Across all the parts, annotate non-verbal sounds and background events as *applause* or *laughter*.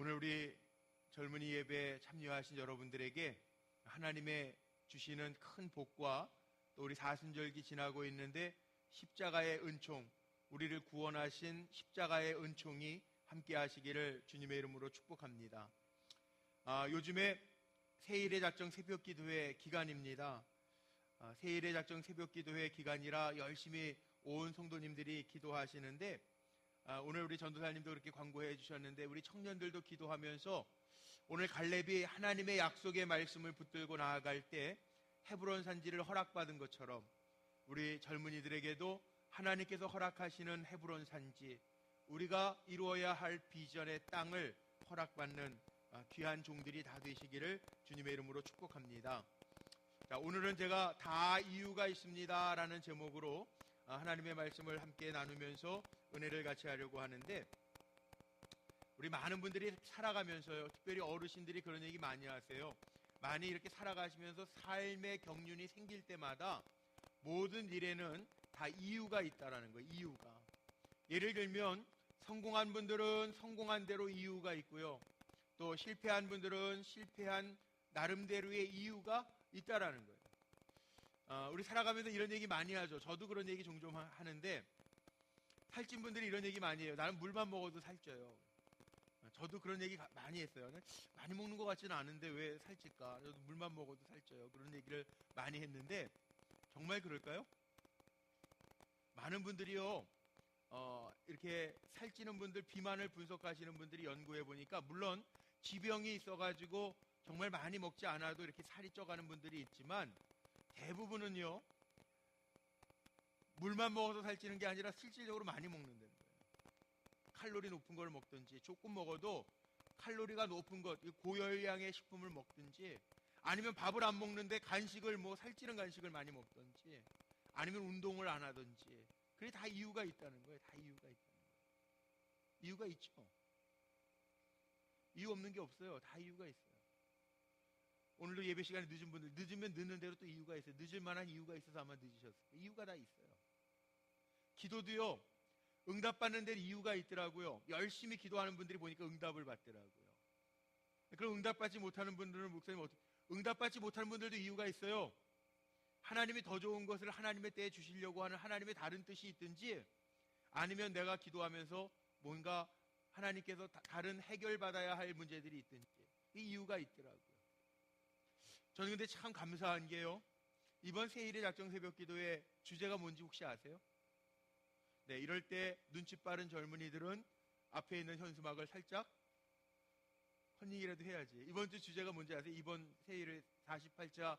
오늘 우리 젊은이 예배에 참여하신 여러분들에게 하나님의 주시는 큰 복과 또 우리 사순절기 지나고 있는데 십자가의 은총, 우리를 구원하신 십자가의 은총이 함께 하시기를 주님의 이름으로 축복합니다. 아, 요즘에 세일의 작정 새벽 기도회 기간입니다. 아, 세일의 작정 새벽 기도회 기간이라 열심히 온 성도님들이 기도하시는데 아, 오늘 우리 전도사님도 그렇게 광고해 주셨는데 우리 청년들도 기도하면서 오늘 갈렙이 하나님의 약속의 말씀을 붙들고 나아갈 때 헤브론 산지를 허락받은 것처럼 우리 젊은이들에게도 하나님께서 허락하시는 헤브론 산지 우리가 이루어야 할 비전의 땅을 허락받는 아, 귀한 종들이 다 되시기를 주님의 이름으로 축복합니다. 자, 오늘은 제가 다 이유가 있습니다. 라는 제목으로 아, 하나님의 말씀을 함께 나누면서 은혜를 같이 하려고 하는데 우리 많은 분들이 살아가면서요, 특별히 어르신들이 그런 얘기 많이 하세요. 많이 이렇게 살아가시면서 삶의 경륜이 생길 때마다 모든 일에는 다 이유가 있다라는 거예요. 이유가. 예를 들면 성공한 분들은 성공한 대로 이유가 있고요. 또 실패한 분들은 실패한 나름대로의 이유가 있다라는 거예요. 어, 우리 살아가면서 이런 얘기 많이 하죠. 저도 그런 얘기 종종 하는데 살찐 분들이 이런 얘기 많이 해요. 나는 물만 먹어도 살쪄요. 저도 그런 얘기 많이 했어요. 많이 먹는 것 같지는 않은데 왜 살찔까? 저도 물만 먹어도 살쪄요. 그런 얘기를 많이 했는데 정말 그럴까요? 많은 분들이요. 어, 이렇게 살찌는 분들, 비만을 분석하시는 분들이 연구해 보니까 물론 지병이 있어가지고 정말 많이 먹지 않아도 이렇게 살이 쪄가는 분들이 있지만 대부분은요, 물만 먹어서 살찌는 게 아니라 실질적으로 많이 먹는다는 거예요. 칼로리 높은 걸 먹든지, 조금 먹어도 칼로리가 높은 것, 고열량의 식품을 먹든지, 아니면 밥을 안 먹는데 간식을 뭐 살찌는 간식을 많이 먹든지, 아니면 운동을 안 하든지, 그게 다 이유가 있다는 거예요. 다 이유가 있다는 거예요. 이유가 있죠. 이유 없는 게 없어요. 다 이유가 있어요. 오늘도 예배 시간에 늦은 분들 늦으면 늦는 대로 또 이유가 있어요. 늦을 만한 이유가 있어서 아마 늦으셨어요. 이유가 다 있어요. 기도도요. 응답받는 데 이유가 있더라고요. 열심히 기도하는 분들이 보니까 응답을 받더라고요. 그럼 응답받지 못하는 분들은 목사님 어떻게 응답받지 못하는 분들도 이유가 있어요. 하나님이 더 좋은 것을 하나님의 때에 주시려고 하는 하나님의 다른 뜻이 있든지 아니면 내가 기도하면서 뭔가 하나님께서 다른 해결받아야 할 문제들이 있든지 이 이유가 있더라고요. 저는 근데 참 감사한 게요. 이번 세일의 작정 새벽 기도의 주제가 뭔지 혹시 아세요? 네, 이럴 때 눈치 빠른 젊은이들은 앞에 있는 현수막을 살짝 컨닝이라도 해야지. 이번 주 주제가 뭔지 아세요? 이번 세일의 48자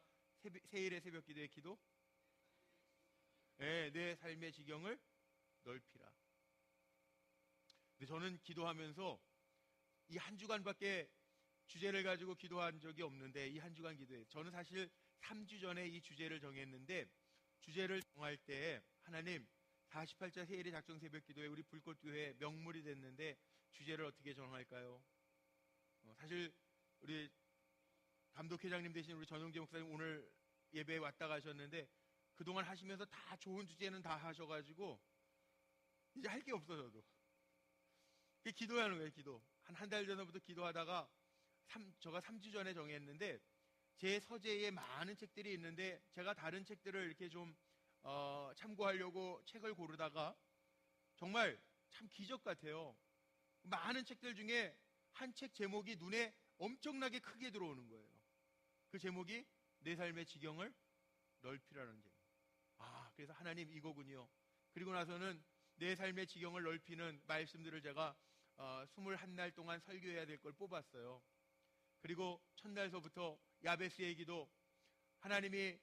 세일의 새벽 기도의 기도? 네, 내 삶의 지경을 넓히라. 근데 저는 기도하면서 이 한 주간밖에 주제를 가지고 기도한 적이 없는데 이 한 주간 기도에 저는 사실 3주 전에 이 주제를 정했는데 주제를 정할 때 하나님 48자 세일의 작정 새벽 기도에 우리 불꽃교회 명물이 됐는데 주제를 어떻게 정할까요? 어, 사실 우리 감독회장님 대신 우리 전용재 목사님 오늘 예배에 왔다 가셨는데 그동안 하시면서 다 좋은 주제는 다 하셔가지고 이제 할 게 없어 저도. 기도하는 거예요 기도. 한 한 달 전부터 기도하다가 3, 저가 3주 전에 정했는데 제 서재에 많은 책들이 있는데 제가 다른 책들을 이렇게 좀 어, 참고하려고 책을 고르다가 정말 참 기적 같아요. 많은 책들 중에 한 책 제목이 눈에 엄청나게 크게 들어오는 거예요. 그 제목이 내 삶의 지경을 넓히라는 제목. 아, 그래서 하나님 이거군요. 그리고 나서는 내 삶의 지경을 넓히는 말씀들을 제가 어, 21날 동안 설교해야 될 걸 뽑았어요. 그리고 첫날서부터 야베스의 기도 하나님이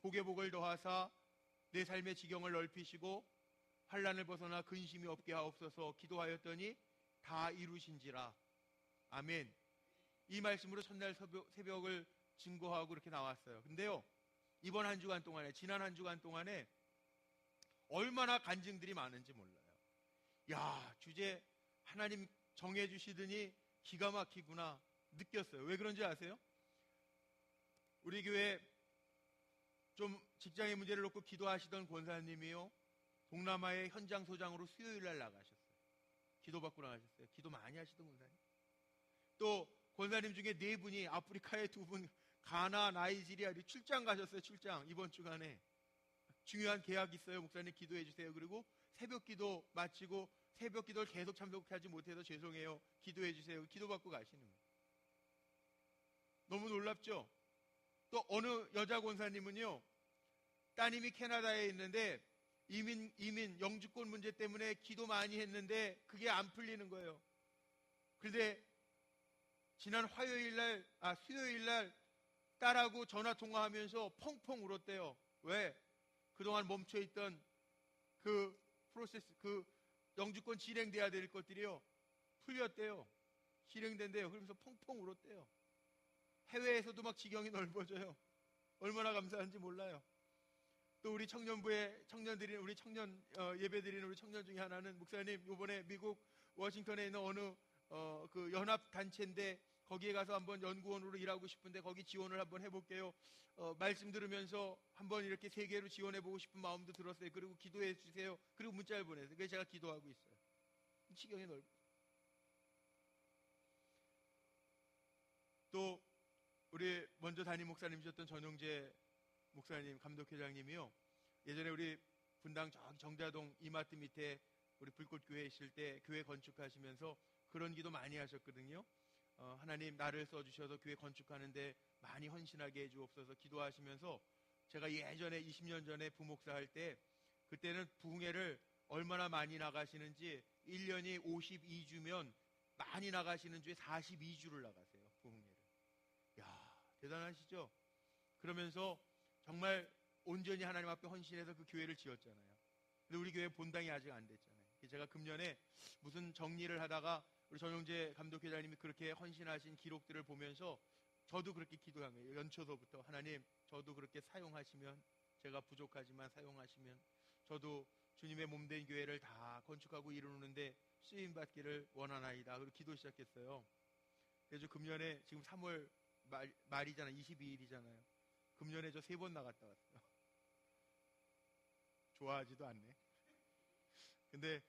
복의 복을 더하사 내 삶의 지경을 넓히시고 환란을 벗어나 근심이 없게 하옵소서 기도하였더니 다 이루신지라. 아멘. 이 말씀으로 첫날 새벽, 을 증거하고 그렇게 나왔어요. 근데요 이번 한 주간 동안에 지난 한 주간 동안에 얼마나 간증들이 많은지 몰라요. 야 주제 하나님 정해주시더니 기가 막히구나 느꼈어요. 왜 그런지 아세요? 우리 교회 좀 직장의 문제를 놓고 기도하시던 권사님이요. 동남아의 현장 소장으로 수요일 날 나가셨어요. 기도 받고 나가셨어요. 기도 많이 하시던 권사님. 또 권사님 중에 네 분이 아프리카에 두 분 가나 나이지리아 출장 가셨어요. 출장 이번 주간에 중요한 계약 있어요. 목사님 기도해 주세요. 그리고 새벽 기도 마치고 새벽 기도를 계속 참석하지 못해서 죄송해요. 기도해 주세요. 기도 받고 가시는 거예요. 너무 놀랍죠? 또 어느 여자 권사님은요. 따님이 캐나다에 있는데 이민 이민 영주권 문제 때문에 기도 많이 했는데 그게 안 풀리는 거예요. 그런데 지난 화요일 날, 아, 수요일 날 딸하고 전화 통화하면서 펑펑 울었대요. 왜? 그동안 멈춰있던 그 프로세스, 그 영주권 진행돼야 될 것들이요. 풀렸대요. 실행된대요. 그러면서 펑펑 울었대요. 해외에서도 막 지경이 넓어져요. 얼마나 감사한지 몰라요. 또 우리 청년부의 청년들이 우리 청년 어, 예배드리는 우리 청년 중에 하나는 목사님 요번에 미국 워싱턴에 있는 어느 어, 그 연합 단체인데 거기에 가서 한번 연구원으로 일하고 싶은데 거기 지원을 한번 해볼게요. 어, 말씀 들으면서 한번 이렇게 세계로 지원해보고 싶은 마음도 들었어요. 그리고 기도해 주세요. 그리고 문자를 보내세요. 그래서 제가 기도하고 있어요. 치경이 넓어. 또 우리 먼저 담임 목사님이셨던 전용재 목사님 감독회장님이요. 예전에 우리 분당 정자동 이마트 밑에 우리 불꽃교회 있을 때 교회 건축하시면서 그런 기도 많이 하셨거든요. 어, 하나님 나를 써주셔서 교회 건축하는데 많이 헌신하게 해주옵소서 기도하시면서 제가 예전에 20년 전에 부목사 할 때 그때는 부흥회를 얼마나 많이 나가시는지 1년이 52주면 많이 나가시는 주에 42주를 나가세요. 대단하시죠? 그러면서 정말 온전히 하나님 앞에 헌신해서 그 교회를 지었잖아요. 근데 우리 교회 본당이 아직 안 됐잖아요. 제가 금년에 무슨 정리를 하다가 우리 전용재 감독회장님이 그렇게 헌신하신 기록들을 보면서 저도 그렇게 기도한 거예요. 연초서부터 하나님 저도 그렇게 사용하시면 제가 부족하지만 사용하시면 저도 주님의 몸된 교회를 다 건축하고 이루는데 쓰임 받기를 원하나이다. 그리고 기도 시작했어요. 그래서 금년에 지금 3월 말, 말이잖아. 22일이잖아요. 금년에 저 세 번 나갔다 왔어요. *laughs* 좋아하지도 않네. 근데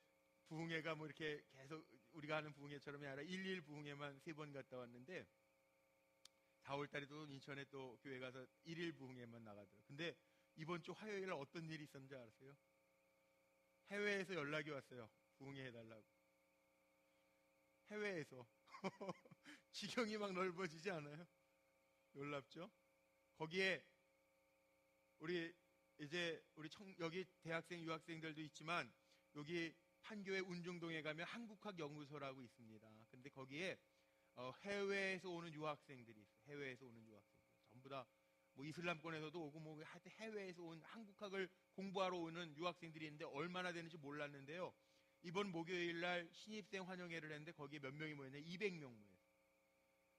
부흥회가 뭐 이렇게 계속 우리가 하는 부흥회처럼이 아니라 11 부흥회만 세 번 갔다 왔는데 4월 달에도 인천에 또 교회 가서 1일 부흥회만 나가더라고요. 근데 이번 주 화요일에 어떤 일이 있었는지 아세요? 해외에서 연락이 왔어요. 부흥회 해달라고. 해외에서. *laughs* 지경이 막 넓어지지 않아요? 놀랍죠? 거기에 우리 이제 우리 청, 여기 대학생 유학생들도 있지만 여기 판교의 운중동에 가면 한국학 연구소라고 있습니다. 근데 거기에 어, 해외에서 오는 유학생들이 있어요. 해외에서 오는 유학생들. 전부 다 뭐 이슬람권에서도 오고 뭐 하여튼 해외에서 온 한국학을 공부하러 오는 유학생들이 있는데 얼마나 되는지 몰랐는데요. 이번 목요일 날 신입생 환영회를 했는데 거기에 몇 명이 모였냐? 200명 모였어요.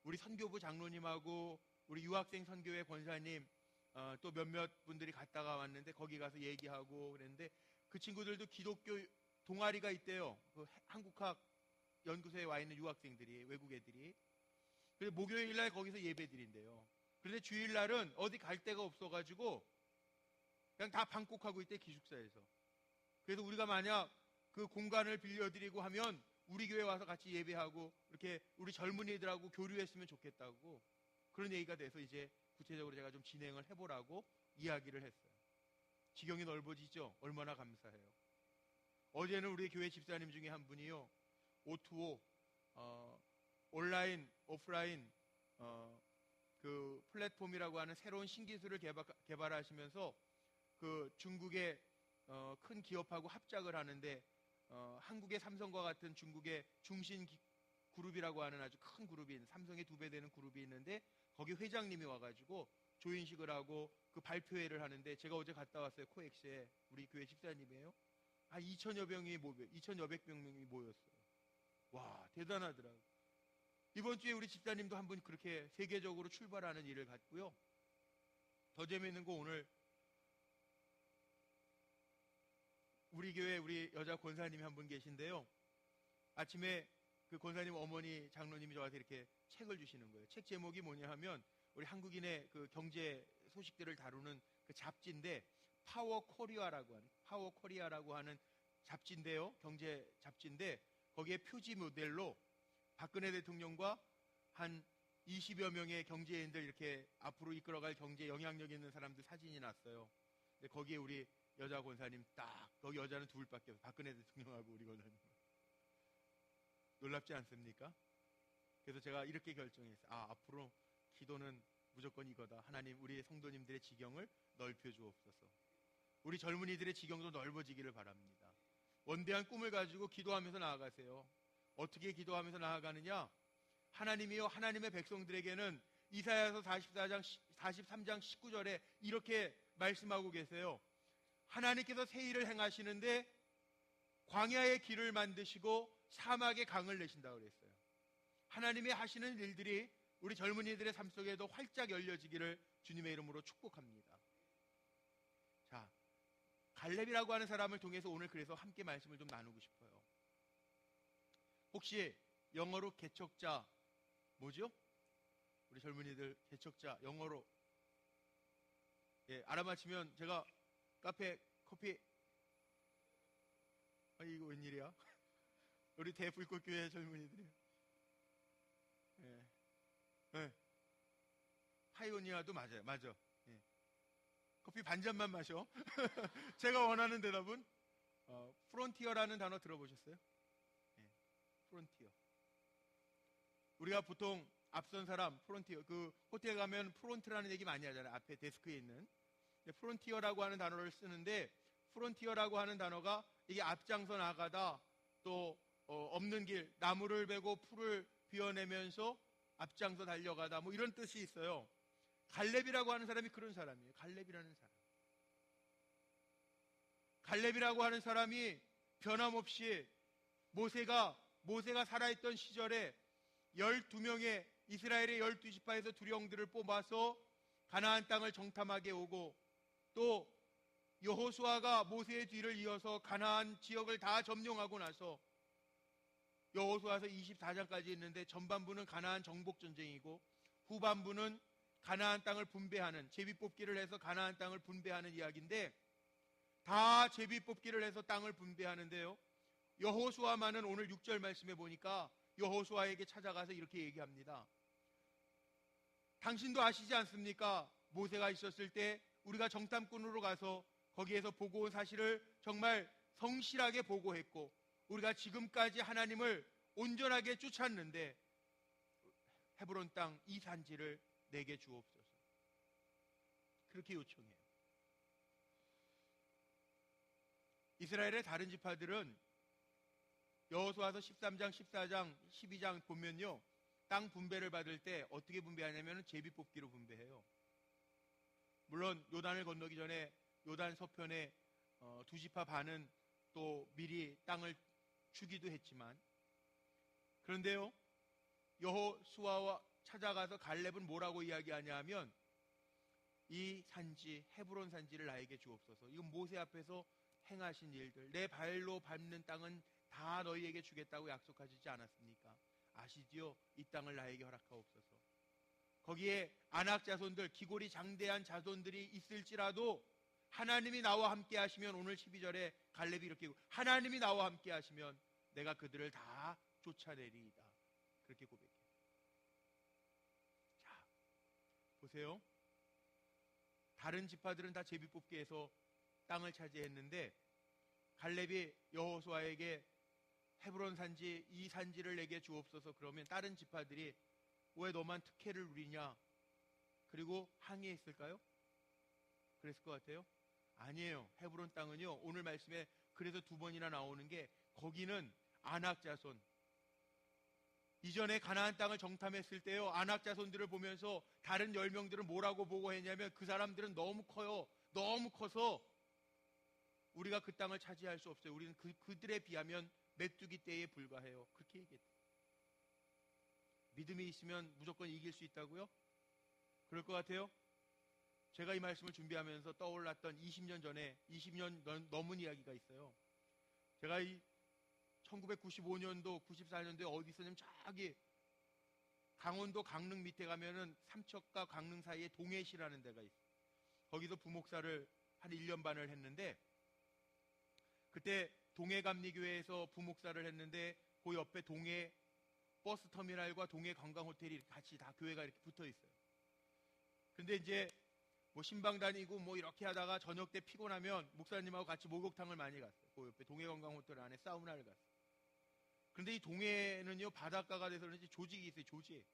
우리 선교부 장로님하고 우리 유학생 선교회 권사님 어, 또 몇몇 분들이 갔다가 왔는데 거기 가서 얘기하고 그랬는데 그 친구들도 기독교 동아리가 있대요. 그 한국학 연구소에 와 있는 유학생들이 외국 애들이. 그래서 목요일 날 거기서 예배 드린대요. 그런데 주일 날은 어디 갈 데가 없어가지고 그냥 다 방콕하고 있대 기숙사에서. 그래서 우리가 만약 그 공간을 빌려드리고 하면 우리 교회 와서 같이 예배하고 이렇게 우리 젊은이들하고 교류했으면 좋겠다고 그런 얘기가 돼서 이제 구체적으로 제가 좀 진행을 해보라고 이야기를 했어요. 지경이 넓어지죠? 얼마나 감사해요. 어제는 우리 교회 집사님 중에 한 분이요. O2O, 어, 온라인, 오프라인, 어, 그 플랫폼이라고 하는 새로운 신기술을 개발, 개발하시면서 그 중국의 어, 큰 기업하고 합작을 하는데 어, 한국의 삼성과 같은 중국의 중신 기, 그룹이라고 하는 아주 큰 그룹인 삼성의 두 배 되는 그룹이 있는데 거기 회장님이 와가지고 조인식을 하고 그 발표회를 하는데 제가 어제 갔다 왔어요 코엑스에. 우리 교회 집사님이에요. 한 2천여 명이 모여 2천여백 명이 모였어요. 와 대단하더라고요. 이번 주에 우리 집사님도 한분 그렇게 세계적으로 출발하는 일을 갖고요. 더 재미있는 거 오늘 우리 교회 우리 여자 권사님이 한 분 계신데요. 아침에 그 권사님 어머니 장로님이 저한테 이렇게 책을 주시는 거예요. 책 제목이 뭐냐 하면 우리 한국인의 그 경제 소식들을 다루는 그 잡지인데 파워 코리아라고 하는 파워 코리아라고 하는 잡지인데요. 경제 잡지인데 거기에 표지 모델로 박근혜 대통령과 한 20여 명의 경제인들 이렇게 앞으로 이끌어갈 경제 영향력 있는 사람들 사진이 났어요. 근데 거기에 우리 여자 권사님 딱 거기 여자는 둘밖에 없어요. 박근혜 대통령하고 우리 권사님. 놀랍지 않습니까? 그래서 제가 이렇게 결정했어요. 아 앞으로 기도는 무조건 이거다. 하나님 우리 성도님들의 지경을 넓혀 주옵소서. 우리 젊은이들의 지경도 넓어지기를 바랍니다. 원대한 꿈을 가지고 기도하면서 나아가세요. 어떻게 기도하면서 나아가느냐? 하나님이요 하나님의 백성들에게는 이사야서 44장 43장 19절에 이렇게 말씀하고 계세요. 하나님께서 새 일을 행하시는데 광야의 길을 만드시고 사막의 강을 내신다 그랬어요. 하나님이 하시는 일들이 우리 젊은이들의 삶 속에도 활짝 열려지기를 주님의 이름으로 축복합니다. 자, 갈렙이라고 하는 사람을 통해서 오늘 그래서 함께 말씀을 좀 나누고 싶어요. 혹시 영어로 개척자 뭐죠? 우리 젊은이들 개척자 영어로 예, 알아맞히면 제가 카페 커피 아 이거 웬일이야? 우리 대불꽃교회 젊은이들이 예. 예. 파이오니아도 맞아요. 맞아. 예. 커피 반 잔만 마셔. *laughs* 제가 원하는 대답은 어, 프론티어라는 단어 들어보셨어요? 예. 프론티어. 우리가 보통 앞선 사람 프론티어 그 호텔 가면 프론트라는 얘기 많이 하잖아요. 앞에 데스크에 있는 프론티어라고 하는 단어를 쓰는데 프론티어라고 하는 단어가 이게 앞장서 나가다 또 어, 없는 길 나무를 베고 풀을 비워내면서 앞장서 달려가다 뭐 이런 뜻이 있어요. 갈렙이라고 하는 사람이 그런 사람이에요. 갈렙이라는 사람. 갈렙이라고 하는 사람이 변함없이 모세가 모세가 살아있던 시절에 12명의 이스라엘의 12지파에서 두령들을 뽑아서 가나안 땅을 정탐하게 오고 또 여호수아가 모세의 뒤를 이어서 가나안 지역을 다 점령하고 나서 여호수아서 24장까지 있는데 전반부는 가나안 정복 전쟁이고 후반부는 가나안 땅을 분배하는 제비 뽑기를 해서 가나안 땅을 분배하는 이야기인데 다 제비 뽑기를 해서 땅을 분배하는데요. 여호수아만은 오늘 6절 말씀에 보니까 여호수아에게 찾아가서 이렇게 얘기합니다. 당신도 아시지 않습니까? 모세가 있었을 때 우리가 정탐꾼으로 가서 거기에서 보고 온 사실을 정말 성실하게 보고했고 우리가 지금까지 하나님을 온전하게 쫓았는데 헤브론 땅 이 산지를 내게 주옵소서. 그렇게 요청해요. 이스라엘의 다른 지파들은 여호수아서 13장, 14장, 12장 보면요. 땅 분배를 받을 때 어떻게 분배하냐면 제비 뽑기로 분배해요. 물론 요단을 건너기 전에 요단 서편에 어, 두 지파 반은 또 미리 땅을 주기도 했지만 그런데요. 여호수아와 찾아가서 갈렙은 뭐라고 이야기하냐면 이 산지 헤브론 산지를 나에게 주옵소서. 이건 모세 앞에서 행하신 일들 내 발로 밟는 땅은 다 너희에게 주겠다고 약속하시지 않았습니까? 아시지요? 이 땅을 나에게 허락하옵소서. 거기에 안악 자손들, 기골이 장대한 자손들이 있을지라도 하나님이 나와 함께 하시면 오늘 12절에 갈렙이 이렇게 하나님이 나와 함께 하시면 내가 그들을 다 쫓아내리이다. 그렇게 고백해요. 자, 보세요. 다른 지파들은 다 제비 뽑기에서 땅을 차지했는데 갈렙이 여호수아에게 헤브론 산지 이 산지를 내게 주옵소서 그러면 다른 지파들이 왜 너만 특혜를 누리냐 그리고 항의했을까요? 그랬을 것 같아요. 아니에요. 헤브론 땅은요. 오늘 말씀에 그래서 두 번이나 나오는 게 거기는 안악 자손 이전에 가나안 땅을 정탐했을 때요. 안악 자손들을 보면서 다른 열 명들은 뭐라고 보고 했냐면 그 사람들은 너무 커요. 너무 커서 우리가 그 땅을 차지할 수 없어요. 우리는 그, 그들에 비하면 메뚜기 떼에 불과해요. 그렇게 얘기했다. 믿음이 있으면 무조건 이길 수 있다고요? 그럴 것 같아요? 제가 이 말씀을 준비하면서 떠올랐던 20년 전에 20년 넘은 이야기가 있어요. 제가 이 1995년도, 94년도에 어디 있었냐면 저기 강원도 강릉 밑에 가면은 삼척과 강릉 사이에 동해시라는 데가 있어요. 거기서 부목사를 한 1년 반을 했는데 그때 동해감리교회에서 부목사를 했는데 그 옆에 동해 버스 터미널과 동해 관광 호텔이 같이 다 교회가 이렇게 붙어 있어요. 근데 이제 뭐 신방 다니고 뭐 이렇게 하다가 저녁 때 피곤하면 목사님하고 같이 목욕탕을 많이 갔어요. 그 옆에 동해 관광 호텔 안에 사우나를 갔어요. 그런데 이 동해는요 바닷가가 돼서 그런지 조직이 있어요. 조직.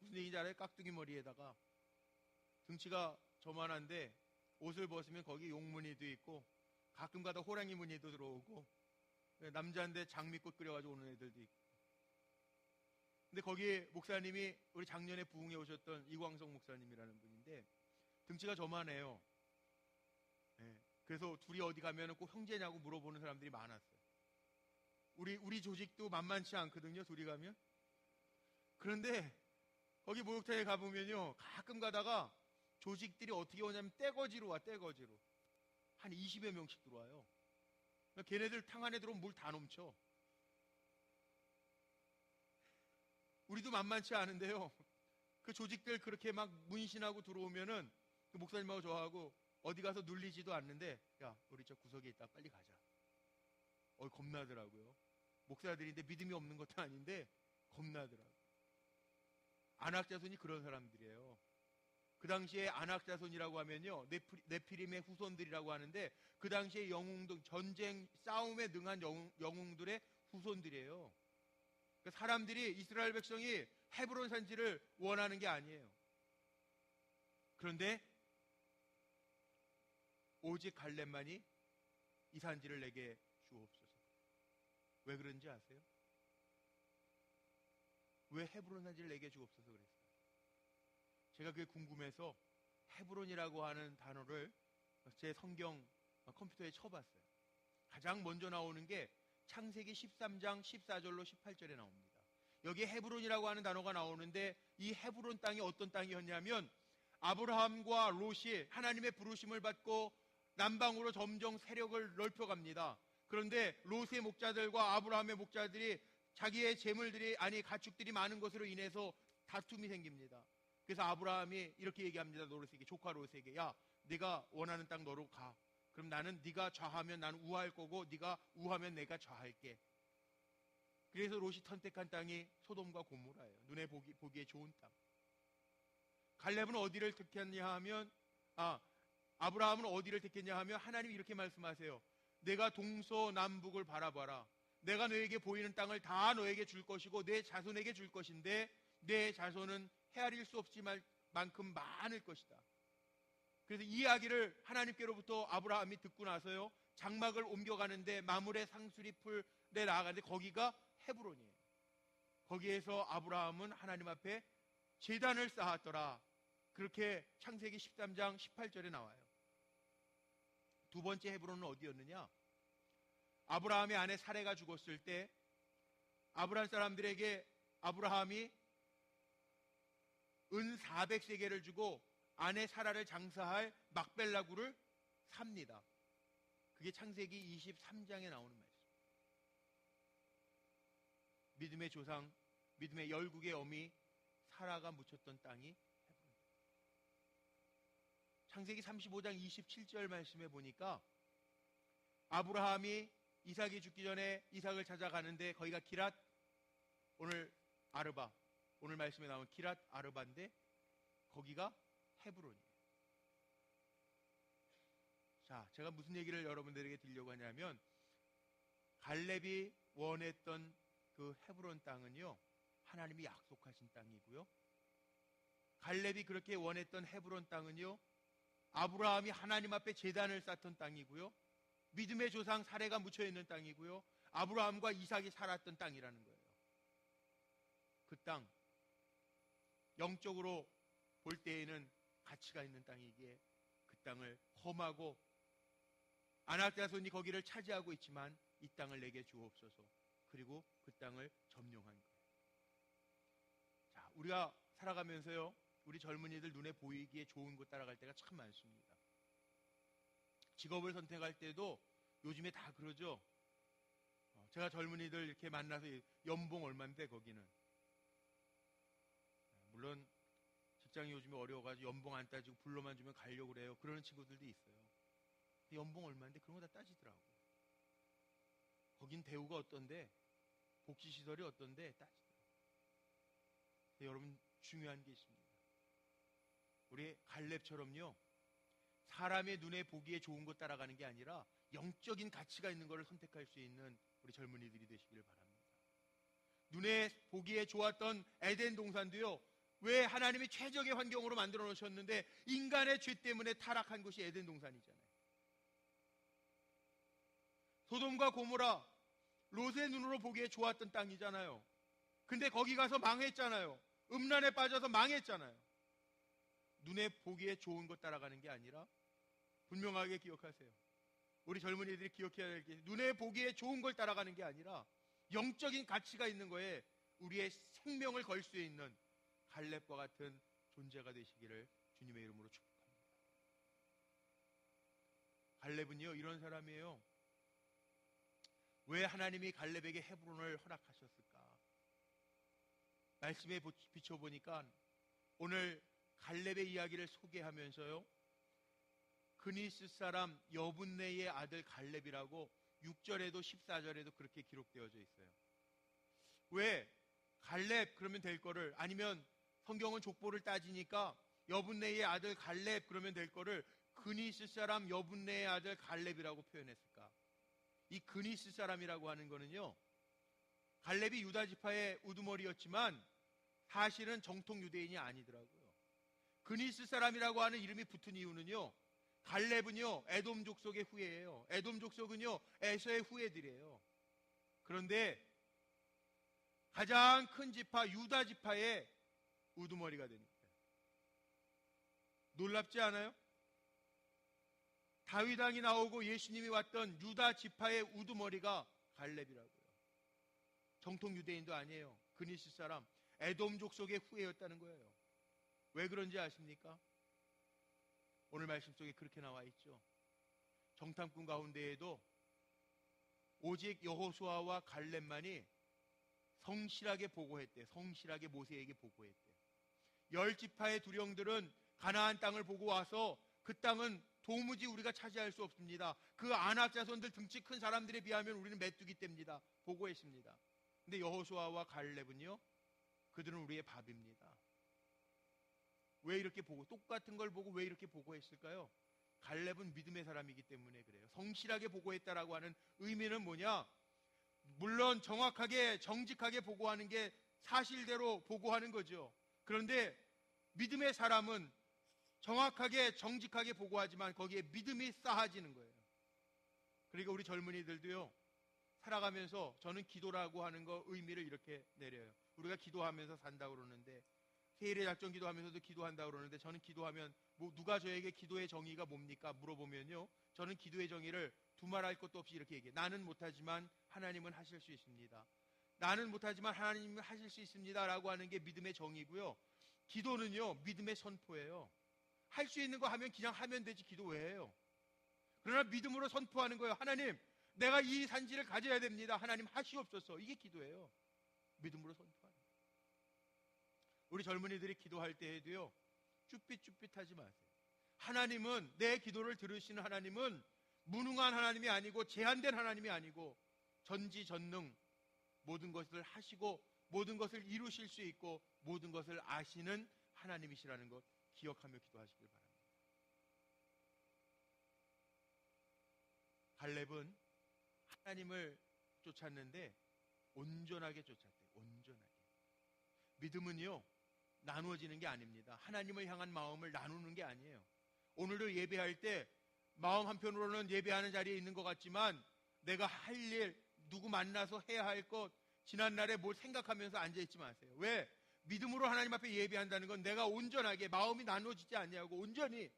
무슨 얘기인지 알아요? 깍두기 머리에다가 등치가 저만한데 옷을 벗으면 거기 용무늬도 있고 가끔 가다 호랑이 무늬도 들어오고 남자인데 장미꽃 끓여가지고 오는 애들도 있고 근데 거기 목사님이 우리 작년에 부흥에 오셨던 이광성 목사님이라는 분인데 등치가 저만해요. 네. 그래서 둘이 어디 가면 꼭 형제냐고 물어보는 사람들이 많았어요. 우리 우리 조직도 만만치 않거든요. 둘이 가면. 그런데 거기 목욕탕에 가보면요 가끔 가다가 조직들이 어떻게 오냐면 떼거지로 와 떼거지로 한 20여 명씩 들어와요. 그러니까 걔네들 탕 안에 들어오면 물 다 넘쳐. 우리도 만만치 않은데요. 그 조직들 그렇게 막 문신하고 들어오면은 그 목사님하고 저하고 어디 가서 눌리지도 않는데 야 우리 저 구석에 있다 빨리 가자. 어 겁나더라고요. 목사들인데 믿음이 없는 것도 아닌데 겁나더라고. 안학자손이 그런 사람들이에요. 그 당시에 안학자손이라고 하면요 네피림의 후손들이라고 하는데 그 당시에 영웅들 전쟁 싸움에 능한 영웅, 영웅들의 후손들이에요. 그러니까 사람들이 이스라엘 백성이 헤브론 산지를 원하는 게 아니에요. 그런데 오직 갈렙만이 이 산지를 내게 주옵소서. 왜 그런지 아세요? 왜 헤브론 산지를 내게 주옵소서 그랬어요? 제가 그게 궁금해서 헤브론이라고 하는 단어를 제 성경 컴퓨터에 쳐봤어요. 가장 먼저 나오는 게 창세기 13장 14절로 18절에 나옵니다. 여기에 헤브론이라고 하는 단어가 나오는데 이 헤브론 땅이 어떤 땅이었냐면 아브라함과 롯이 하나님의 부르심을 받고 남방으로 점점 세력을 넓혀갑니다. 그런데 롯의 목자들과 아브라함의 목자들이 자기의 재물들이 아니 가축들이 많은 것으로 인해서 다툼이 생깁니다. 그래서 아브라함이 이렇게 얘기합니다. 롯에게 조카 롯에게 야 네가 원하는 땅 너로 가. 그럼 나는 네가 좌하면 나는 우할 거고 네가 우하면 내가 좌할게. 그래서 롯이 선택한 땅이 소돔과 고모라예요. 눈에 보기, 보기에 좋은 땅. 갈렙은 어디를 택했냐 하면 아 아브라함은 어디를 택했냐 하면 하나님이 이렇게 말씀하세요. 내가 동서남북을 바라봐라. 내가 너에게 보이는 땅을 다 너에게 줄 것이고 내 자손에게 줄 것인데 내 자손은 헤아릴 수 없을 만큼 많을 것이다. 그래서 이 이야기를 하나님께로부터 아브라함이 듣고 나서요. 장막을 옮겨가는데 마물의 상수리 풀에 나아가는데 거기가 헤브론이에요. 거기에서 아브라함은 하나님 앞에 재단을 쌓았더라. 그렇게 창세기 13장 18절에 나와요. 두 번째 헤브론은 어디였느냐? 아브라함의 아내 사례가 죽었을 때 아브라함 사람들에게 아브라함이 은 400세계를 주고 아내 사라를 장사할 막벨라구를 삽니다. 그게 창세기 23장에 나오는 말씀. 믿음의 조상, 믿음의 열국의 어미 사라가 묻혔던 땅이. 창세기 35장 27절 말씀에 보니까 아브라함이 이삭이 죽기 전에 이삭을 찾아가는데 거기가 기랏 오늘 아르바 오늘 말씀에 나온 기랏 아르바인데 거기가 헤브론이에요. 자, 제가 무슨 얘기를 여러분들에게 드리려고 하냐면 갈렙이 원했던 그 헤브론 땅은요. 하나님이 약속하신 땅이고요. 갈렙이 그렇게 원했던 헤브론 땅은요. 아브라함이 하나님 앞에 제단을 쌓던 땅이고요. 믿음의 조상 사례가 묻혀 있는 땅이고요. 아브라함과 이삭이 살았던 땅이라는 거예요. 그 땅, 영적으로 볼 때에는 가치가 있는 땅이기에 그 땅을 험하고 아낙자손이 거기를 차지하고 있지만 이 땅을 내게 주옵소서. 그리고 그 땅을 점령한 거예요. 자, 우리가 살아가면서요, 우리 젊은이들 눈에 보이기에 좋은 곳 따라갈 때가 참 많습니다. 직업을 선택할 때도 요즘에 다 그러죠. 어, 제가 젊은이들 이렇게 만나서 연봉 얼마인데 거기는 물론 직장이 요즘에 어려워가지고 연봉 안 따지고 불러만 주면 가려고 그래요. 그러는 친구들도 있어요. 연봉 얼마인데 그런 거 다 따지더라고. 거긴 대우가 어떤데 복지 시설이 어떤데 따지더라. 여러분 중요한 게 있습니다. 우리 갈렙처럼요. 사람의 눈에 보기에 좋은 것 따라가는 게 아니라 영적인 가치가 있는 것을 선택할 수 있는 우리 젊은이들이 되시기를 바랍니다. 눈에 보기에 좋았던 에덴 동산도요. 왜 하나님이 최적의 환경으로 만들어 놓으셨는데 인간의 죄 때문에 타락한 곳이 에덴 동산이잖아요. 소돔과 고모라 롯의 눈으로 보기에 좋았던 땅이잖아요. 근데 거기 가서 망했잖아요. 음란에 빠져서 망했잖아요. 눈에 보기에 좋은 것 따라가는 게 아니라 분명하게 기억하세요. 우리 젊은이들이 기억해야 될 게 눈에 보기에 좋은 걸 따라가는 게 아니라 영적인 가치가 있는 거에 우리의 생명을 걸 수 있는 갈렙과 같은 존재가 되시기를 주님의 이름으로 축복합니다. 갈렙은요 이런 사람이에요. 왜 하나님이 갈렙에게 헤브론을 허락하셨을까? 말씀에 비춰보니까 오늘 갈렙의 이야기를 소개하면서요. 그니스 사람 여분네의 아들 갈렙이라고 6절에도 14절에도 그렇게 기록되어져 있어요. 왜 갈렙 그러면 될 거를 아니면 성경은 족보를 따지니까 여분네의 아들 갈렙 그러면 될 거를 그니스 사람 여분네의 아들 갈렙이라고 표현했을까? 이 그니스 사람이라고 하는 거는요. 갈렙이 유다 지파의 우두머리였지만 사실은 정통 유대인이 아니더라고요. 그니스 사람이라고 하는 이름이 붙은 이유는요. 갈렙은요. 에돔 족속의 후예예요. 에돔 족속은요. 에서의 후예들이에요. 그런데 가장 큰 지파 유다 지파의 우두머리가 되니까 놀랍지 않아요? 다윗 왕이 나오고 예수님이 왔던 유다 지파의 우두머리가 갈렙이라고요. 정통 유대인도 아니에요. 그니스 사람 에돔 족속의 후예였다는 거예요. 왜 그런지 아십니까? 오늘 말씀 속에 그렇게 나와 있죠. 정탐꾼 가운데에도 오직 여호수아와 갈렙만이 성실하게 보고했대. 성실하게 모세에게 보고했대. 열 지파의 두령들은 가나안 땅을 보고 와서 그 땅은 도무지 우리가 차지할 수 없습니다. 그 안악 자손들 등치 큰 사람들에 비하면 우리는 메뚜기 떼입니다. 보고했습니다. 근데 여호수아와 갈렙은요. 그들은 우리의 밥입니다. 왜 이렇게 보고 똑같은 걸 보고 왜 이렇게 보고했을까요? 갈렙은 믿음의 사람이기 때문에 그래요. 성실하게 보고했다라고 하는 의미는 뭐냐? 물론 정확하게 정직하게 보고하는 게 사실대로 보고하는 거죠. 그런데 믿음의 사람은 정확하게 정직하게 보고하지만 거기에 믿음이 쌓아지는 거예요. 그러니까 우리 젊은이들도요. 살아가면서 저는 기도라고 하는 거 의미를 이렇게 내려요. 우리가 기도하면서 산다고 그러는데 세일의 작전 기도하면서도 기도한다고 그러는데 저는 기도하면 뭐 누가 저에게 기도의 정의가 뭡니까 물어보면요. 저는 기도의 정의를 두말할 것도 없이 이렇게 얘기해요. 나는 못하지만 하나님은 하실 수 있습니다. 나는 못하지만 하나님은 하실 수 있습니다라고 하는 게 믿음의 정의고요. 기도는요 믿음의 선포예요. 할 수 있는 거 하면 그냥 하면 되지 기도 왜 해요? 그러나 믿음으로 선포하는 거예요. 하나님 내가 이 산지를 가져야 됩니다. 하나님 하시옵소서. 이게 기도예요. 믿음으로 선포하는. 우리 젊은이들이 기도할 때에도요. 쭈삣쭈삣하지 마세요. 하나님은 내 기도를 들으시는 하나님은 무능한 하나님이 아니고 제한된 하나님이 아니고 전지전능 모든 것을 하시고 모든 것을 이루실 수 있고 모든 것을 아시는 하나님이시라는 것 기억하며 기도하시길 바랍니다. 갈렙은 하나님을 쫓았는데 온전하게 쫓았대요. 온전하게. 믿음은요, 나누어지는 게 아닙니다. 하나님을 향한 마음을 나누는 게 아니에요. 오늘도 예배할 때 마음 한편으로는 예배하는 자리에 있는 것 같지만 내가 할 일, 누구 만나서 해야 할 것, 지난날에 뭘 생각하면서 앉아있지 마세요. 왜? 믿음으로 하나님 앞에 예배한다는 건 내가 온전하게 마음이 나누어지지 않냐고 온전히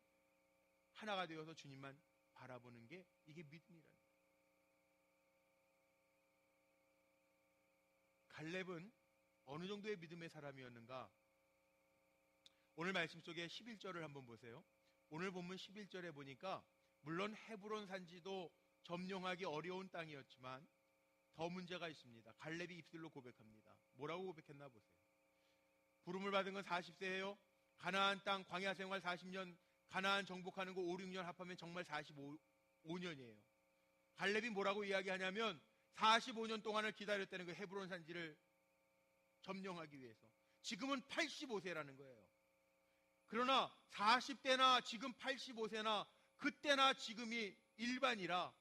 하나가 되어서 주님만 바라보는 게 이게 믿음이라는 거예요. 갈렙은 어느 정도의 믿음의 사람이었는가? 오늘 말씀 속에 11절을 한번 보세요. 오늘 본문 11절에 보니까 물론 헤브론 산지도 점령하기 어려운 땅이었지만 더 문제가 있습니다. 갈렙이 입술로 고백합니다. 뭐라고 고백했나 보세요. 부름을 받은 건 40세예요. 가나안 땅 광야 생활 40년, 가나안 정복하는 거 5, 6년 합하면 정말 45년이에요. 갈렙이 뭐라고 이야기하냐면 45년 동안을 기다렸다는 그 헤브론 산지를 점령하기 위해서. 지금은 85세라는 거예요. 그러나 40대나 지금 85세나 그때나 지금이 일반이라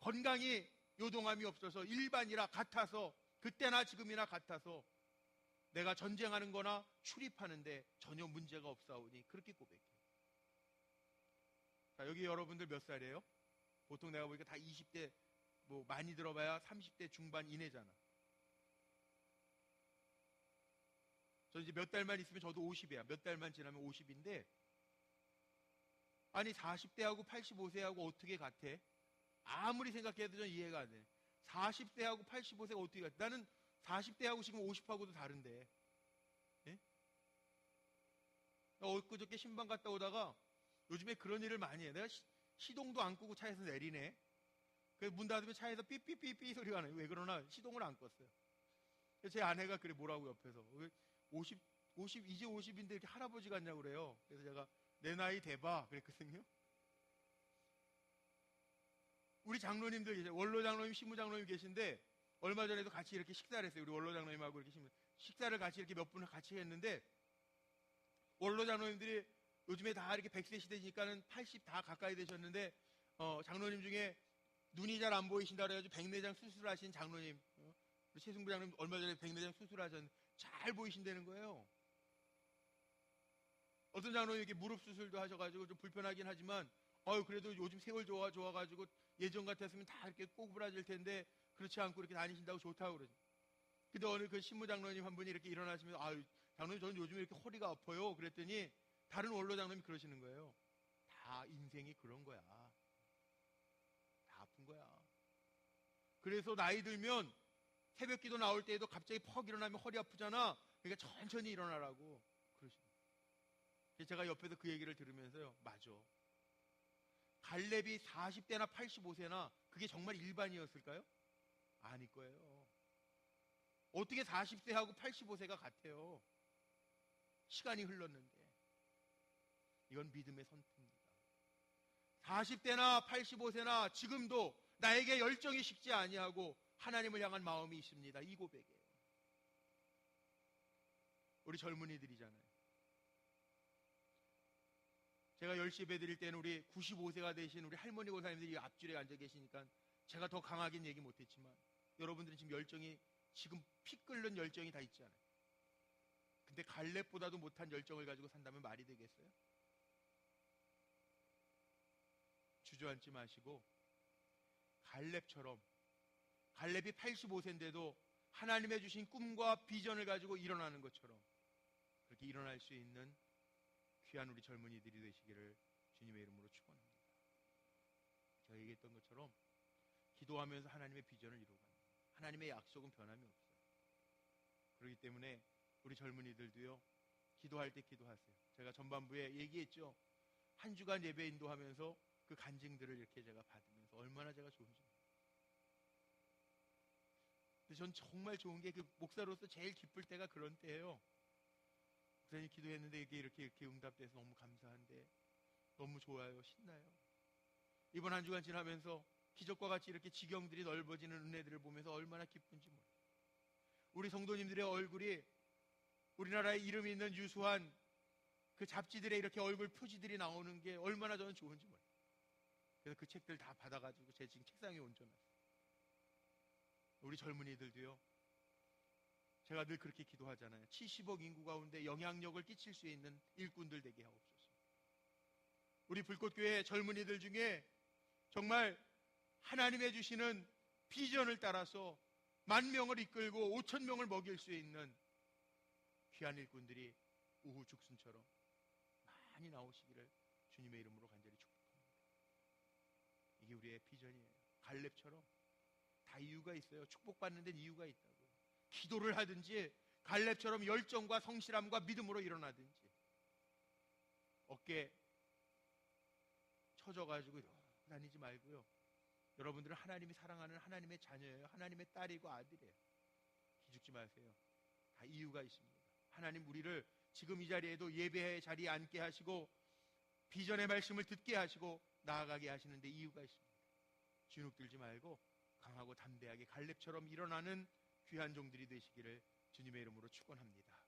건강이 요동함이 없어서 일반이라 같아서 그때나 지금이나 같아서 내가 전쟁하는 거나 출입하는데 전혀 문제가 없사오니 그렇게 고백해요. 자, 여기 여러분들 몇 살이에요? 보통 내가 보니까 다 20대 뭐 많이 들어봐야 30대 중반 이내잖아. 저 이제 몇 달만 있으면 저도 50이야. 몇 달만 지나면 50인데 아니 40대하고 85세하고 어떻게 같아? 아무리 생각해도 전 이해가 안 돼. 40대하고 85세가 어떻게 같아? 나는 40대하고 지금 50하고도 다른데. 예? 나 엊그저께 신방 갔다 오다가 요즘에 그런 일을 많이 해. 내가 시, 동도 안 끄고 차에서 내리네. 그래서 문 닫으면 차에서 삐삐삐삐 소리가 나요. 왜 그러나 시동을 안 껐어요. 제 아내가 그래 뭐라고 옆에서 50, 50 이제 50인데 이렇게 할아버지 같냐고 그래요. 그래서 제가 내 나이 대봐 그랬거든요. 우리 장로님들 계세요. 원로 장로님, 신무 장로님 계신데 얼마 전에도 같이 이렇게 식사를 했어요. 우리 원로 장로님하고 이렇게 식사를 같이 이렇게 몇 분을 같이 했는데 원로 장로님들이 요즘에 다 이렇게 100세 시대니까는 80 다 가까이 되셨는데 어, 장로님 중에 눈이 잘 안 보이신다 그래가지고 백내장 수술하신 장로님 어, 최승부 장로님 얼마 전에 백내장 수술하셨는데 잘 보이신다는 거예요. 어떤 장로님 이렇게 무릎 수술도 하셔가지고 좀 불편하긴 하지만 어유 그래도 요즘 세월 좋아 좋아가지고 예전 같았으면 다 이렇게 꼬부라질 텐데 그렇지 않고 이렇게 다니신다고 좋다고 그러죠. 근데 어느 그 신무 장로님 한 분이 이렇게 일어나시면서 아유 장로님 저는 요즘 이렇게 허리가 아파요. 그랬더니 다른 원로 장로님이 그러시는 거예요. 다 인생이 그런 거야. 다 아픈 거야. 그래서 나이 들면 새벽 기도 나올 때에도 갑자기 퍽 일어나면 허리 아프잖아. 그러니까 천천히 일어나라고 거예요. 제가 옆에서 그 얘기를 들으면서요. 맞아. 갈렙이 40대나 85세나 그게 정말 일반이었을까요? 아닐 거예요. 어떻게 40세하고 85세가 같아요? 시간이 흘렀는데. 이건 믿음의 선포입니다. 40대나 85세나 지금도 나에게 열정이 식지 아니하고 하나님을 향한 마음이 있습니다. 이 고백이에요. 우리 젊은이들이잖아요. 제가 10시 배 드릴 때는 우리 95세가 되신 우리 할머니 고사님들이 앞줄에 앉아 계시니까 제가 더 강하긴 얘기 못했지만 여러분들은 지금 열정이 지금 피 끓는 열정이 다 있잖아요. 근데 갈렙보다도 못한 열정을 가지고 산다면 말이 되겠어요? 주저앉지 마시고 갈렙처럼 갈렙이 85세인데도 하나님의 주신 꿈과 비전을 가지고 일어나는 것처럼 그렇게 일어날 수 있는 귀한 우리 젊은이들이 되시기를 주님의 이름으로 축원합니다. 제가 얘기했던 것처럼 기도하면서 하나님의 비전을 이루어갑니다. 하나님의 약속은 변함이 없어요. 그렇기 때문에 우리 젊은이들도요. 기도할 때 기도하세요. 제가 전반부에 얘기했죠. 한 주간 예배 인도하면서 그 간증들을 이렇게 제가 받으면서 얼마나 제가 좋은지. 근데 전 정말 좋은 게 그 목사로서 제일 기쁠 때가 그런 때예요. 목사님 기도했는데 이게 이렇게 이렇게 응답돼서 너무 감사한데 너무 좋아요. 신나요. 이번 한 주간 지나면서 기적과 같이 이렇게 지경들이 넓어지는 은혜들을 보면서 얼마나 기쁜지 몰라요. 우리 성도님들의 얼굴이 우리나라에 이름 있는 유수한 그 잡지들에 이렇게 얼굴 표지들이 나오는 게 얼마나 저는 좋은지 몰라요. 그래서 그 책들 다 받아가지고 제 지금 책상에 얹어놨어요. 우리 젊은이들도요. 제가 늘 그렇게 기도하잖아요. 70억 인구 가운데 영향력을 끼칠 수 있는 일꾼들 되게 하옵소서. 우리 불꽃교회 젊은이들 중에 정말 하나님의 주시는 비전을 따라서 만 명을 이끌고 5천 명을 먹일 수 있는 귀한 일꾼들이 우후 죽순처럼 많이 나오시기를 주님의 이름으로 간절히 축복합니다. 이게 우리의 비전이에요. 갈렙처럼 다 이유가 있어요. 축복받는 데는 이유가 있다고. 기도를 하든지 갈렙처럼 열정과 성실함과 믿음으로 일어나든지 어깨 쳐져가지고 다니지 말고요. 여러분들은 하나님이 사랑하는 하나님의 자녀예요. 하나님의 딸이고 아들이에요. 기죽지 마세요. 다 이유가 있습니다. 하나님 우리를 지금 이 자리에도 예배의 자리에 앉게 하시고 비전의 말씀을 듣게 하시고 나아가게 하시는데 이유가 있습니다. 주눅 들지 말고 강하고 담대하게 갈렙처럼 일어나는 귀한 종들이 되시기를 주님의 이름으로 축원합니다.